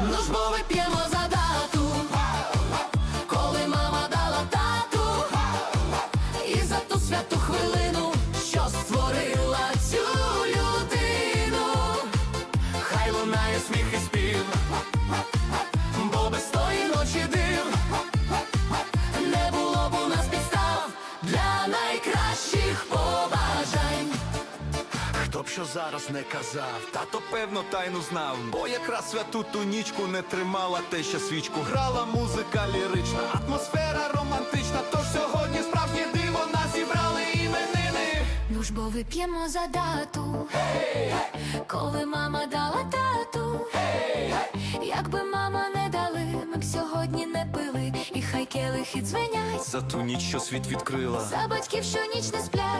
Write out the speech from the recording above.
Ну ж бо вип'ємо за дату, коли мама дала тату, і за ту святу хвилину, що створила цю людину. Хай лунає сміх і спів, Хто б що зараз не казав, тато певно тайну знав, бо якраз святу ту нічку не тримала те, що свічку грала музика лірична, атмосфера романтична. Тож сьогодні справжнє диво нас зібрали іменини. Ну ж бо вип'ємо за дату, коли мама дала тату. Якби мама не дали, ми б сьогодні не пили, і хай келихи дзвенять. За ту ніч, що світ відкрила. За батьків, що ніч не сплять,